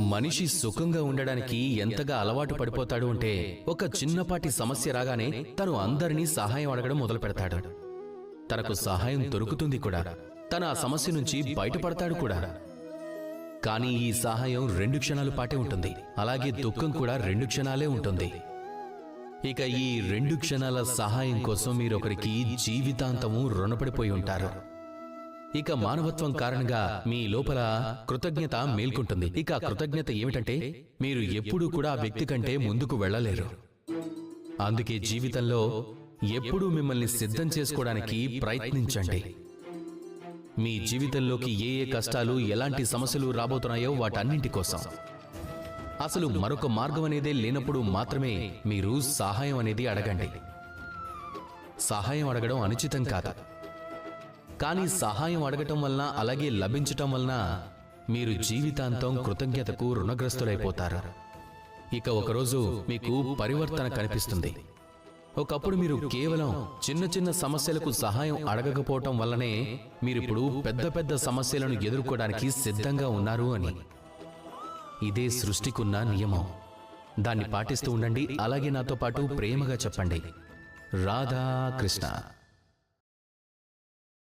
మనిషి సుఖంగా ఉండడానికి ఎంతగా అలవాటు పడిపోతాడు అంటే ఒక చిన్నపాటి సమస్య రాగానే తను అందరినీ సహాయం అడగడం మొదలు పెడతాడు తనకు సహాయం దొరుకుతుంది కూడా. తన ఆ సమస్య నుంచి బయటపడతాడు కూడా. కానీ ఈ సహాయం రెండు క్షణాల పాటే ఉంటుంది. అలాగే దుఃఖం కూడా రెండు క్షణాలే ఉంటుంది. ఇక ఈ రెండు క్షణాల సహాయం కోసం మీరొకరికి జీవితాంతము రుణపడిపోయి ఉంటారు. ఇక మానవత్వం కారణంగా మీ లోపల కృతజ్ఞత మేల్కొంటుంది. ఇక కృతజ్ఞత ఏమిటంటే మీరు ఎప్పుడూ కూడా ఆ వ్యక్తి కంటే ముందుకు వెళ్ళలేరు. అందుకే జీవితంలో ఎప్పుడూ మిమ్మల్ని సిద్ధం చేసుకోవడానికి ప్రయత్నించండి. మీ జీవితంలోకి ఏ ఏ కష్టాలు ఎలాంటి సమస్యలు రాబోతున్నాయో వాటన్నింటి కోసం. అసలు మరొక మార్గం అనేదే లేనప్పుడు మాత్రమే మీరు సహాయం అనేది అడగండి. సహాయం అడగడం అనుచితం కాదు. కానీ సహాయం అడగటం వలన అలాగే లభించటం వలన మీరు జీవితాంతం కృతజ్ఞతకు రుణగ్రస్తులైపోతారు. ఇక ఒకరోజు మీకు పరివర్తన కనిపిస్తుంది. ఒకప్పుడు మీరు కేవలం చిన్న చిన్న సమస్యలకు సహాయం అడగకపోవటం వల్లనే మీరిప్పుడు పెద్ద పెద్ద సమస్యలను ఎదుర్కోవడానికి సిద్ధంగా ఉన్నారు అని. ఇదే సృష్టికున్న నియమం. దాన్ని పాటిస్తూ ఉండండి అలాగే నాతో పాటు ప్రేమగా చెప్పండి. రాధా కృష్ణ